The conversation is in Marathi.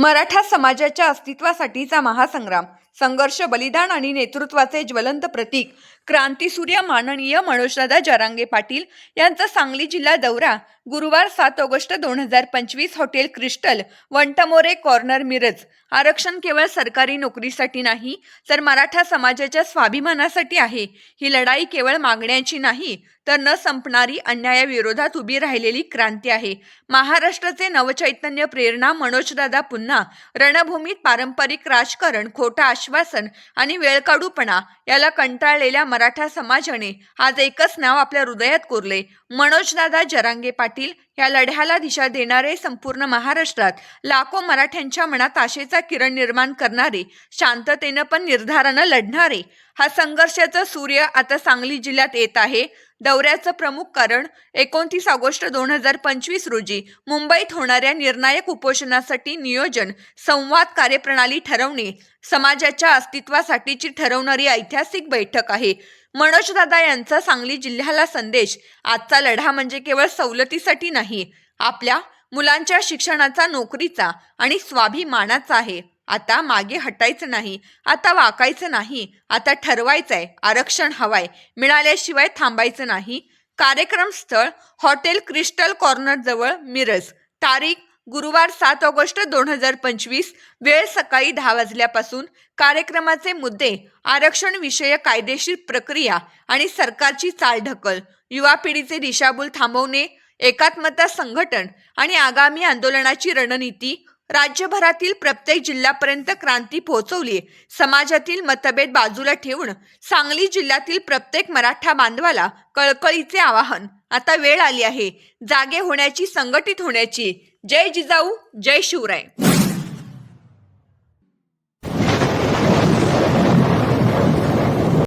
मराठा समाजाच्या अस्तित्वासाठीचा महासंग्राम संघर्ष बलिदान आणि नेतृत्वाचे ज्वलंत प्रतीक क्रांतीसूर्य माननीय मनोजदादा जरांगे पाटील यांचा सांगली जिल्हा दौरा गुरुवार सात ऑगस्ट दोन हजार पंचवीस hotel crystal Vantmore corner Miraj. आरक्षण केवळ सरकारी नोकरीसाठी नाही तर मराठा समाजाच्या स्वाभिमानासाठी आहे. ही लढाई केवळ मागण्यांची नाही तर न संपणारी अन्यायाविरोधात उभी राहिलेली क्रांती आहे. महाराष्ट्राचे नवचैतन्य प्रेरणा मनोजदादा पुन्हा रणभूमीत पारंपरिक राजकारण खोटा आश्वासन आणि वेळकाडूपणा याला कंटाळलेल्या मराठा समाजाने आज एकच नाव आपल्या हृदयात कोरले. मनोजदादा जरांगे पाटील या लढ्याला दिशा देणारे संपूर्ण महाराष्ट्रात लाखो मराठ्यांच्या मनात आशेचा किरण निर्माण करणारे शांततेनं पण निर्धारानं लढणारे हा संघर्षाचा सूर्य आता सांगली जिल्ह्यात येत आहे. दौऱ्याचं प्रमुख कारण एकोणतीस ऑगस्ट दोन हजार पंचवीस रोजी मुंबईत होणाऱ्या निर्णायक उपोषणासाठी नियोजन संवाद कार्यप्रणाली ठरवणे समाजाच्या अस्तित्वासाठीची ठरवणारी ऐतिहासिक बैठक आहे. मनोजदादा यांचा सांगली जिल्ह्याला संदेश आजचा लढा म्हणजे केवळ सवलतीसाठी नाही आपल्या मुलांच्या शिक्षणाचा नोकरीचा आणि स्वाभिमानाचा आहे. आता मागे हटायचं नाही आता वाकायचं नाही आता ठरवायचं आहे आरक्षण हवाय मिळाल्याशिवाय थांबायचं नाही. कार्यक्रम स्थळ हॉटेल क्रिस्टल कॉर्नर जवळ मिरज. तारीख गुरुवार सात ऑगस्ट दोन हजार पंचवीस वेळ सकाळी दहा वाजल्यापासून कार्यक्रमाचे मुद्दे आरक्षण विषय कायदेशीर प्रक्रिया आणि सरकारची चालढकल युवा पिढीचे दिशाभूल थांबवणे एकात्मता संघटन आणि आगामी आंदोलनाची रणनीती राज्यभरातील प्रत्येक जिल्ह्यापर्यंत क्रांती पोहोचवली समाजातील मतभेद बाजूला ठेवून सांगली जिल्ह्यातील प्रत्येक मराठा बांधवाला कळकळीचे आवाहन. आता वेळ आली आहे. जागे होण्याची संघटित होण्याची. जय जिजाऊ जय शिवराय.